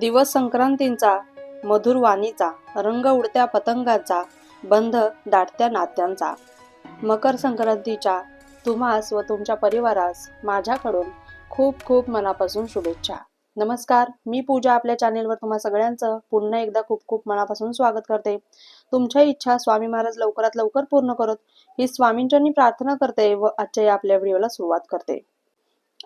दिवस संक्रांतींचा मधुर वाणीचा रंग उडत्या पतंगाचा बंध दाटत्या नात्यांचा. मकर संक्रांतीच्या तुम्हास व तुमच्या परिवारास माझ्याकडून खूप खूप मनापासून शुभेच्छा. नमस्कार मी पूजा आपल्या चॅनेलवर तुम्हा सगळ्यांचं. पुन्हा एकदा खूप खूप मनापासून स्वागत करते. तुमच्या इच्छा स्वामी महाराज लवकरात लवकर पूर्ण करत ही स्वामींच्यांनी प्रार्थना करते व आजच्या या आपल्या व्हिडिओला सुरुवात करते.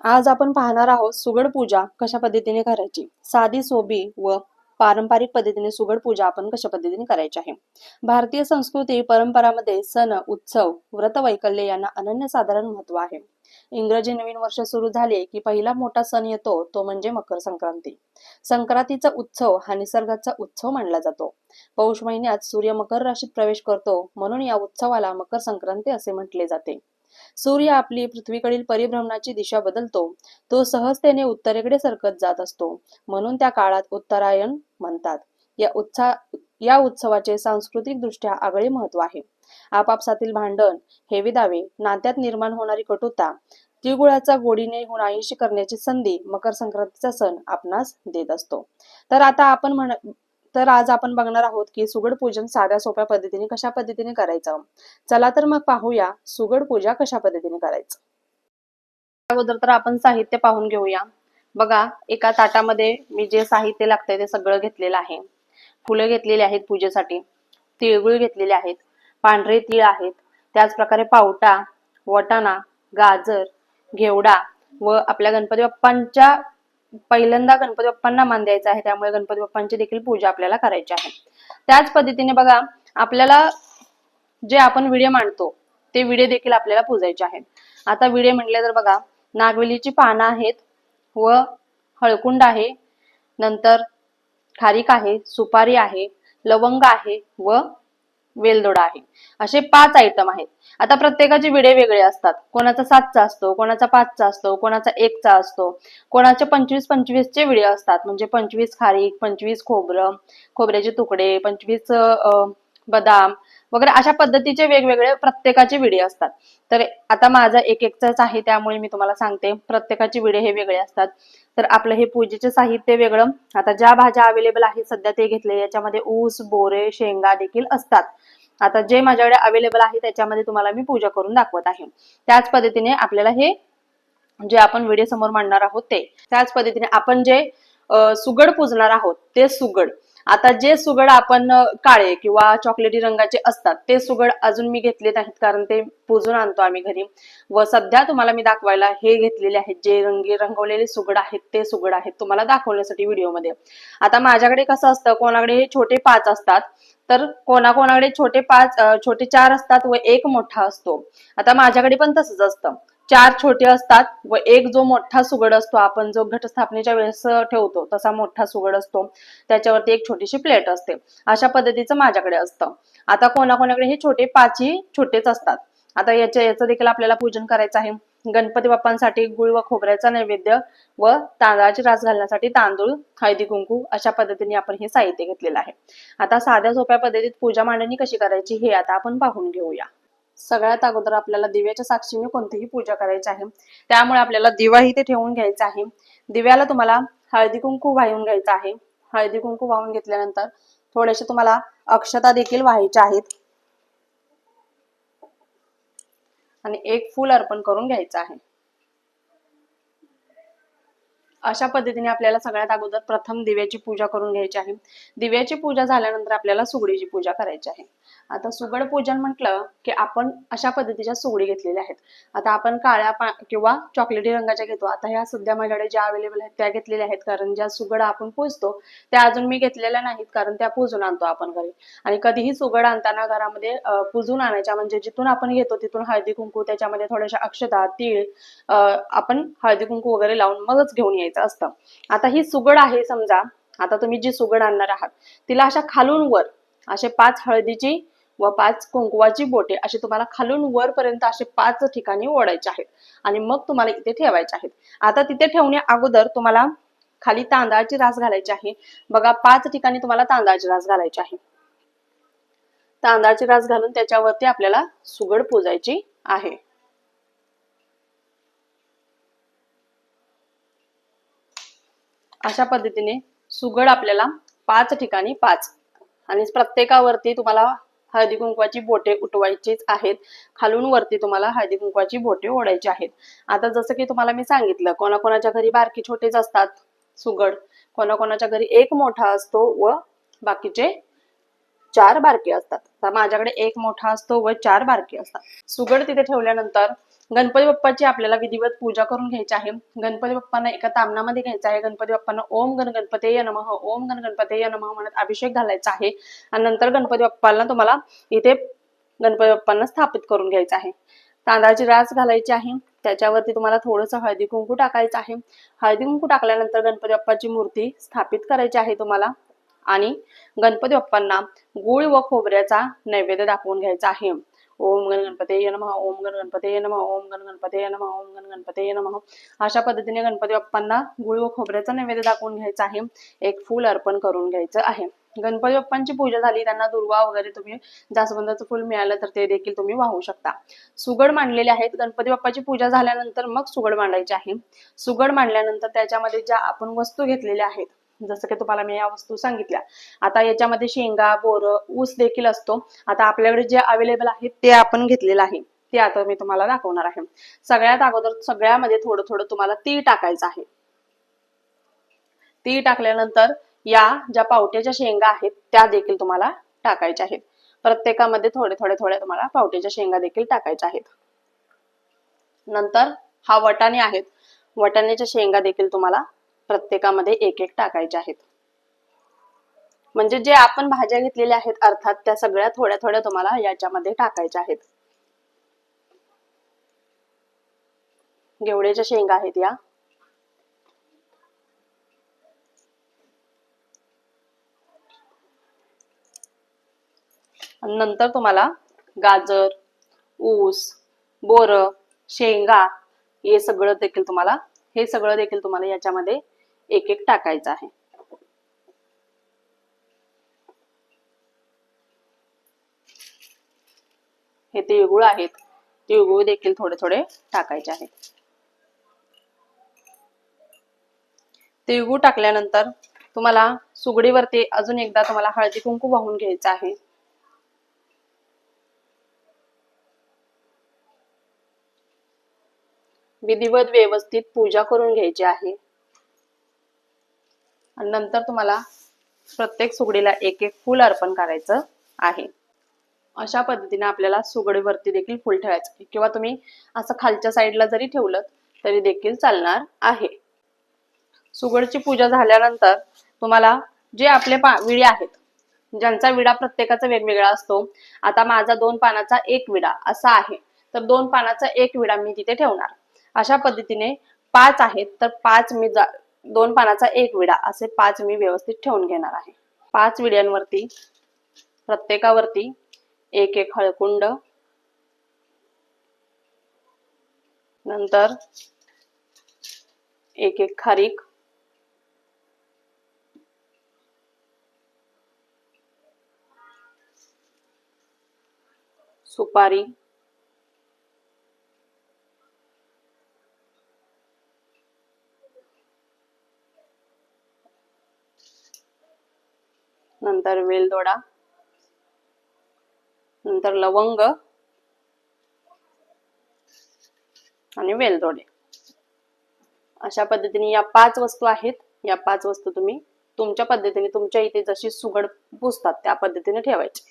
आज आपण पाहणार आहोत सुगड पूजा कशा पद्धतीने करायची? साधी सोबी व पारंपरिक पद्धतीने सुगड पूजा आपण कशा पद्धतीने करायची आहे? भारतीय संस्कृती परंपरामध्ये सण उत्सव व्रत वैकल्य यांना अनन्यसाधारण महत्त्व आहे. इंग्रजी नवीन वर्ष सुरू झाले की पहिला मोठा सण येतो तो म्हणजे मकर संक्रांती. संक्रांतीचा उत्सव हा निसर्गाचा उत्सव मानला जातो. पौष महिन्यात सूर्य मकर राशीत प्रवेश करतो म्हणून या उत्सवाला मकर संक्रांती असे म्हटले जाते. सूर्य आपली पृथ्वीकडील परिभ्रमणाची दिशा बदलतो. तो सहजतेने उत्तरेकडे सरकत जात असतो. म्हणून त्या काळात उत्तरायण म्हणतात. या उत्साह या उत्सवाचे सांस्कृतिक दृष्ट्या आगळे महत्त्व आहे. आपापसातील भांडण हेविदावे नात्यात निर्माण होणारी कटुता तिळगुळाचा गोडीने नाहीशी करण्याची संधी मकर संक्रांतीचा सण आपणास देत असतो. तर आता आपण म्हण तर आज आपण बघणार आहोत की सुगड पूजन साध्या सोप्या पद्धतीने कशा पद्धतीने करायचं. चला तर मग पाहूया सुगड पूजा कशा पद्धतीने करायचं. अगोदर तर आपण साहित्य पाहून घेऊया. बघा एका ताटामध्ये मी जे साहित्य लागतंय ते सगळं घेतलेलं आहे. फुलं घेतलेली आहेत पूजेसाठी. तिळगुळ घेतलेले आहेत. पांढरे तीळ आहेत. त्याचप्रकारे पावटा वटाणा गाजर घेवडा व आपल्या गणपती बाप्पांच्या पहिल्यांदा गणपती बाप्पांना मान द्यायचा आहे. त्यामुळे गणपती बाप्पांची देखील पूजा आपल्याला करायची आहे. त्याच पद्धतीने बघा आपल्याला जे आपण विडे मांडतो ते विडे देखील आपल्याला पूजायचे आहेत. आता विडे म्हटले तर बघा नागवेलीची पानं आहेत व हळकुंड आहे नंतर खारीक आहे सुपारी आहे लवंग आहे व वेलदोडा आहे. असे पाच आयटम आहेत. आता प्रत्येकाचे विडे वेगळे असतात. कोणाचा सातचा असतो कोणाचा पाचचा असतो कोणाचा एकचा असतो. कोणाचे पंचवीस पंचवीसचे विडे असतात. म्हणजे पंचवीस खारीक पंचवीस खोबरं खोबऱ्याचे तुकडे पंचवीस बदाम वगैरे अशा पद्धतीचे वेगवेगळे प्रत्येकाचे विडे असतात. तर आता माझा एक एकचाच आहे त्यामुळे मी तुम्हाला सांगते. प्रत्येकाचे विडे हे वेगळे असतात. तर आपलं हे पूजेचे साहित्य वेगळं. आता ज्या भाज्या अवेलेबल आहेत सध्या ते घेतले. याच्यामध्ये ऊस बोरे शेंगा देखील असतात. आता जे माझ्याकडे अवेलेबल आहे त्याच्यामध्ये तुम्हाला मी पूजा करून दाखवत आहे. त्याच पद्धतीने आपल्याला हे जे आपण व्हिडिओ समोर मांडणार आहोत ते. त्याच पद्धतीने आपण जे सुगड पूजणार आहोत ते सुगड. आता जे सुगड आपण काळे किंवा चॉकलेटी रंगाचे असतात ते सुगड अजून मी घेतले नाहीत कारण ते पूजून आणतो आम्ही घरी. व सध्या तुम्हाला मी दाखवायला हे घेतलेले आहेत जे रंगी रंगवलेले सुगड आहेत ते सुगड आहेत तुम्हाला दाखवण्यासाठी व्हिडिओमध्ये आता माझ्याकडे कसं असतं कोणाकडे हे छोटे पाच असतात तर कोणाकोणाकडे छोटे पाच छोटे चार असतात व एक मोठा असतो. आता माझ्याकडे पण तसंच असतं. चार छोटे असतात व एक जो मोठा सुगड असतो आपण जो घटस्थापनेच्या वेळेस ठेवतो तसा मोठा सुगड असतो. त्याच्यावरती एक छोटीशी प्लेट असते. अशा पद्धतीचं माझ्याकडे असतं. आता कोणाकोणाकडे हे छोटे पाचही छोटेच असतात. आता याच्या याचं देखील आपल्याला पूजन करायचं आहे. गणपती बाप्पांसाठी गुळ व खोबऱ्याचा नैवेद्य व तांदळाची रास घालण्यासाठी तांदूळ हळदी कुंकू अशा पद्धतीने आपण हे साहित्य घेतलेलं आहे. आता साध्या सोप्या पद्धतीत पूजा मांडणी कशी करायची हे आता आपण पाहून घेऊया. सगळ्यात अगोदर आपल्याला दिव्याच्या साक्षीने कोणतीही पूजा करायची आहे त्यामुळे आपल्याला दिवा इथे ठेवून घ्यायचा आहे. दिव्याला तुम्हाला हळदी कुंकू वाहून घ्यायचं आहे. हळदी कुंकू वाहून घेतल्यानंतर थोडेसे तुम्हाला अक्षता देखील व्हायच्या आहेत. आणि एक फूल अर्पण करून घ्यायचं आहे. अशा पद्धतीने आपल्याला सगळ्यात अगोदर प्रथम दिव्याची पूजा करून घ्यायची आहे. दिव्याची पूजा झाल्यानंतर आपल्याला सुगडीची पूजा करायची आहे. आता सुगड पूजन म्हटलं की आपण अशा पद्धतीच्या सुगडी घेतलेल्या आहेत. आता आपण काळ्या पा किंवा चॉकलेटी रंगाच्या घेतो. आता ह्या सध्या माझ्याकडे ज्या अवेलेबल आहेत त्या घेतलेल्या आहेत. कारण ज्या सुगड आपण पूजतो त्या अजून मी घेतलेल्या नाहीत. कारण त्या पूजून आणतो आपण घरी. आणि कधीही सुगड आणताना घरामध्ये पूजून आणायच्या म्हणजे जिथून आपण घेतो तिथून हळदी कुंकू त्याच्यामध्ये थोड्याशा अक्षता तीळ आपण हळदी कुंकू वगैरे लावून मगच घेऊन यायचं. असतं. आता ही सुगड आहे समजा आता तुम्ही जी सुगड आणणार आहात तिला अशा खालून वर असे पाच हळदीची व पाच कुंकुवाची बोटे असे तुम्हाला खालून वरपर्यंत असे पाच ठिकाणी ओढायचे आहेत. आणि मग तुम्हाला इथे ठेवायचे आहेत. आता तिथे ठेवण्या अगोदर तुम्हाला खाली तांदळाची रास घालायची आहे. बघा पाच ठिकाणी तुम्हाला तांदळाची रास घालायची आहे. तांदळाची रास घालून त्याच्यावरती आपल्याला सुगड पूजायची आहे. अशा पद्धतीने सुगड आपल्याला पाच ठिकाणी पाच. आणि प्रत्येकावरती तुम्हाला हळदी कुंकवाची बोटे उठवायचीच आहेत. खालून वरती तुम्हाला हळदी कुंकवाची बोटे ओढायची आहेत. आता जसं की तुम्हाला मी सांगितलं कोणाकोणाच्या घरी बारकी छोटेच असतात सुगड. कोणाकोणाच्या घरी एक मोठा असतो व बाकीचे चार बारके असतात. तर माझ्याकडे एक मोठा असतो व चार बारके असतात. सुगड तिथे ठेवल्यानंतर गणपती बाप्पाची आपल्याला विधिवत पूजा करून घ्यायची आहे. गणपती बाप्पांना एका तामणामध्ये घ्यायचं आहे. गणपती बाप्पांना ओम गण गणपते नमः ओम गण गणपते नमः म्हणत अभिषेक घालायचा आहे. आणि नंतर गणपती बाप्पाला तुम्हाला इथे गणपती बाप्पांना स्थापित करून घ्यायचं आहे. तांदळाची रास घालायची आहे. त्याच्यावरती तुम्हाला थोडंसं हळदी कुंकू टाकायचं आहे. हळदी कुंकू टाकल्यानंतर गणपती बाप्पाची मूर्ती स्थापित करायची आहे तुम्हाला. आणि गणपती बाप्पांना गुळ व खोबऱ्याचा नैवेद्य दाखवून घ्यायचा आहे. ओम गण गणपते नमः ओम गण गणपते नम ओम गण गणपते नम ओम गण गणपते नमः. अशा पद्धतीने गणपती बाप्पांना गुळ व खोबऱ्याचा नैवेद्य दाखवून घ्यायचा आहे. एक फूल अर्पण करून घ्यायचं आहे. गणपती बाप्पांची पूजा झाली त्यांना दुर्वा वगैरे तुम्ही जास्वंदाचं फुल मिळालं तर ते देखील तुम्ही वाहू शकता. सुगड मांडलेले आहेत. गणपती बाप्पाची पूजा झाल्यानंतर मग सुगड मांडायची आहे. सुगड मांडल्यानंतर त्याच्यामध्ये ज्या आपण वस्तू घेतलेल्या आहेत जसं की तुम्हाला मी या वस्तू सांगितल्या. आता याच्यामध्ये शेंगा बोर ऊस देखील असतो. आता आपल्याकडे जे अवेलेबल आहेत ते आपण घेतलेलं आहे. ते आता मी तुम्हाला दाखवणार आहे. सगळ्यात अगोदर सगळ्यामध्ये थोडं थोडं तुम्हाला ती टाकायचं आहे. ती टाकल्यानंतर या ज्या पावट्याच्या शेंगा आहेत त्या देखील तुम्हाला टाकायच्या आहेत. प्रत्येकामध्ये थोडे थोडे थोडे तुम्हाला पावट्याच्या शेंगा देखील टाकायच्या आहेत. नंतर हा वटाणे आहेत. वटाण्याच्या शेंगा देखील तुम्हाला प्रत्येकामध्ये एक एक टाकायचे आहेत. म्हणजे जे आपण भाज्या घेतलेल्या आहेत अर्थात त्या सगळ्या थोड्या थोड्या तुम्हाला याच्यामध्ये टाकायच्या आहेत. गेवड्याच्या शेंगा आहेत या. नंतर तुम्हाला गाजर ऊस बोर शेंगा हे सगळं देखील तुम्हाला हे सगळं देखील तुम्हाला याच्यामध्ये एक एक टाकायचं आहे. हे तिळगुळ आहेत. तिळगुळ देखील थोडे थोडे टाकायचे आहेत. तिळगुळ टाकल्यानंतर तुम्हाला सुगडीवरती अजून एकदा तुम्हाला हळदी कुंकू वाहून घ्यायचं आहे. विधिवत व्यवस्थित पूजा करून घ्यायची आहे. आणि नंतर तुम्हाला प्रत्येक सुगडीला एक एक फूल अर्पण करायचं आहे. अशा पद्धतीने आपल्याला सुगडीवरती देखील फुल ठेवायचं किंवा तुम्ही असं खालच्या साईडला जरी ठेवलं तरी देखील चालणार आहे. सुगडची पूजा झाल्यानंतर तुम्हाला जे आपले पा विडे आहेत ज्यांचा विडा प्रत्येकाचा वेगवेगळा असतो. आता माझा दोन पानाचा एक विडा असा आहे. तर दोन पानाचा एक विडा मी तिथे ठेवणार. अशा पद्धतीने पाच आहेत तर पाच मी दोन पानाचा एक विडा असे पाच मी व्यवस्थित ठेवून घेणार आहे. पाच विड्यांवरती प्रत्येकावरती एक एक हळकुंड नंतर एक एक खारीक सुपारी नंतर वेलदोडा नंतर लवंग आणि वेलदोडे. अशा पद्धतीने या पाच वस्तू आहेत. या पाच वस्तू तुम्ही तुमच्या पद्धतीने तुमच्या इथे जशी सुगड पुसतात त्या पद्धतीने ठेवायची.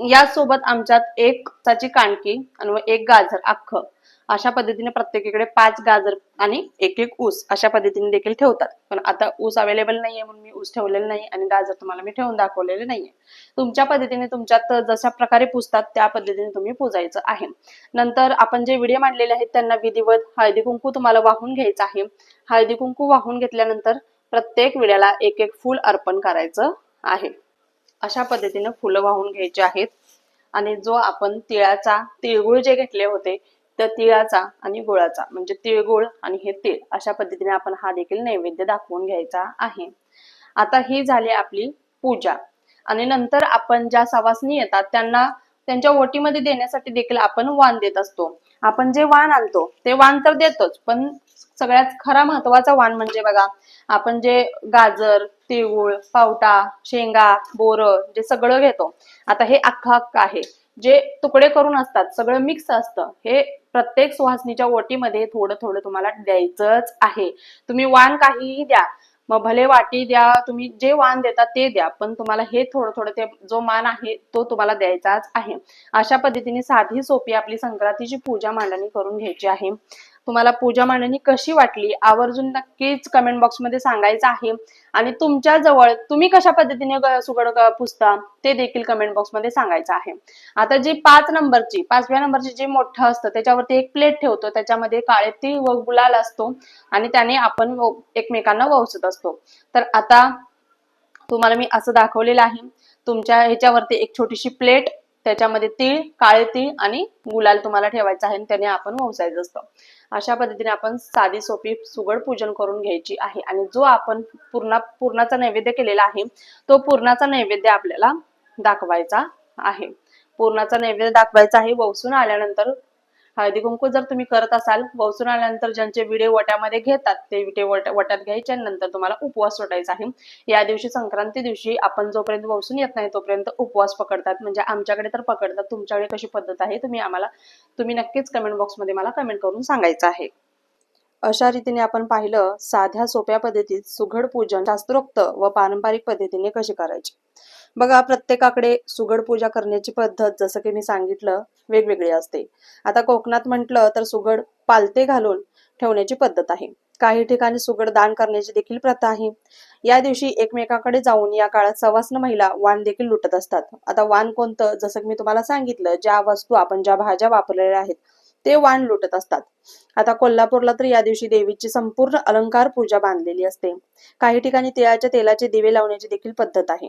यासोबत आमच्यात एक त्याची काणकी आणि एक गाजर अख्खं. अशा पद्धतीने प्रत्येकीकडे पाच गाजर आणि एक एक ऊस अशा पद्धतीने देखील ठेवतात. पण आता ऊस अवेलेबल नाहीये म्हणून मी ऊस ठेवलेला नाही आणि गाजर तुम्हाला मी ठेवून दाखवलेले नाहीये. तुमच्या पद्धतीने तुमच्यात जशा प्रकारे पुजतात त्या पद्धतीने तुम्ही पुजायचं आहे. नंतर आपण जे विडे मांडलेले आहेत त्यांना विधिवत हळदी कुंकू तुम्हाला वाहून घ्यायचं आहे. हळदी कुंकू वाहून घेतल्यानंतर प्रत्येक विड्याला एक एक फूल अर्पण करायचं आहे. अशा पद्धतीने फुलं वाहून घ्यायची आहेत. आणि जो आपण तिळाचा तिळगुळ जे घेतले होते तर तिळाचा आणि गुळाचा म्हणजे तिळगुळ आणि हे तीळ अशा पद्धतीने आपण हा देखील नैवेद्य दाखवून घ्यायचा आहे. आता ही झाली आपली पूजा. आणि नंतर आपण ज्या सवासनी येतात त्यांना त्यांच्या ओटीमध्ये देण्यासाठी देखील आपण वाण देत असतो. आपण जे वाण आणतो ते वाण तर देतोच पण सगळ्यात खरा महत्त्वाचा वाण म्हणजे बघा आपण जे गाजर तिळगुळ पावटा शेंगा बोर जे सगळं घेतो. आता हे अख्खा अख्खा आहे. जे तुकडे करून असतात सगळं मिक्स असतं हे प्रत्येक सुहासनीच्या ओटीमध्ये थोडं थोडं तुम्हाला द्यायचंच आहे. तुम्ही वाण काहीही द्या. मग भले वाटी द्या तुम्ही जे वाण देता ते द्या पण तुम्हाला हे थोडं थोडं ते जो मान आहे तो तुम्हाला द्यायचाच आहे. अशा पद्धतीने साधी सोपी आपली संक्रांतीची पूजा मांडणी करून घ्यायची आहे. तुम्हाला पूजा मांडणी कशी वाटली? आवर्जून नक्कीच कमेंट बॉक्समध्ये सांगायचं आहे. आणि तुमच्या जवळ तुम्ही कशा पद्धतीने सुगड पुसता ते देखील कमेंट बॉक्समध्ये सांगायचं आहे. आता जी पाच नंबरची पाचव्या नंबरची जे मोठं असतं त्याच्यावरती एक प्लेट ठेवतो. त्याच्यामध्ये काळे ती व गुलाल असतो आणि त्याने आपण एकमेकांना ववसत असतो. तर आता तुम्हाला मी असं दाखवलेलं आहे. तुमच्या ह्याच्यावरती एक छोटीशी प्लेट त्याच्यामध्ये तीळ काळे तीळ आणि गुलाल तुम्हाला ठेवायचा आहे आणि त्याने आपण ववसायचं असतं. अशा पद्धतीने आपण साधी सोपी सुगड पूजन करून घ्यायची आहे. आणि जो आपण पूर्णा पूर्णाचा नैवेद्य केलेला आहे तो पूर्णाचा नैवेद्य आपल्याला दाखवायचा आहे. पूर्णाचा नैवेद्य दाखवायचा आहे ववसून आल्यानंतर हळदी कुंकू जर तुम्ही करत असाल वसून आल्यानंतर ज्यांचे विडे वट्यामध्ये घेतात ते विटे वट वट्यात घ्यायचे नंतर तुम्हाला उपवास सोडायचा आहे. या दिवशी संक्रांती दिवशी आपण जोपर्यंत वसून येत नाही तोपर्यंत उपवास पकडतात. म्हणजे आमच्याकडे तर पकडतात. तुमच्याकडे कशी पद्धत आहे तुम्ही आम्हाला तुम्ही नक्कीच कमेंट बॉक्समध्ये मला कमेंट करून सांगायचं आहे. अशा रीतीने आपण पाहिलं साध्या सोप्या पद्धतीत सुघड पूजन शास्त्रोक्त व पारंपरिक पद्धतीने कसे करायचे? बघा प्रत्येकाकडे सुगड पूजा करण्याची पद्धत जसं की मी सांगितलं वेगवेगळी असते. आता कोकणात म्हटलं तर सुगड पालते घालून ठेवण्याची पद्धत आहे. काही ठिकाणी सुगड दान करण्याची देखील प्रथा आहे. या दिवशी एकमेकाकडे जाऊन या काळात सवासन महिला वाण देखील लुटत असतात. आता वाण कोणतं? जसं की मी तुम्हाला सांगितलं ज्या वस्तू आपण ज्या भाज्या वापरलेल्या आहेत ते वाण लुटत असतात. आता कोल्हापूरला तर या दिवशी देवीची संपूर्ण अलंकार पूजा बांधलेली असते. काही ठिकाणी तिळाच्या तेलाचे दिवे लावण्याची देखील पद्धत आहे.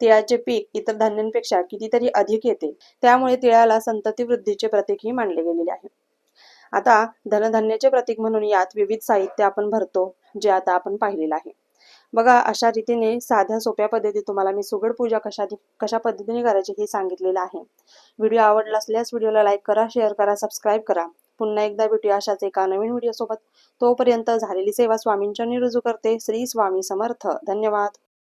तिळाचे पीक इतर धान्यांपेक्षा कितीतरी अधिक येते. त्यामुळे तिळाला संतती वृद्धीचे प्रतीकही मानले गेलेले आहे. आता धनधान्याचे प्रतीक म्हणून यात विविध साहित्य आपण भरतो जे आता आपण पाहिलेलं आहे. बघा अशा रीतीने साध्या सोप्या पद्धती तुम्हाला मी सुगड पूजा कशा कशा पद्धतीने करायची हे सांगितलेलं आहे. व्हिडिओ आवडला असल्यास व्हिडिओला लाईक करा शेअर करा सबस्क्राईब करा. पुन्हा एकदा भेटूया अशाच एका नवीन व्हिडिओ सोबत तोपर्यंत झालेली सेवा स्वामींच्या रुजू करते. श्री स्वामी समर्थ. धन्यवाद.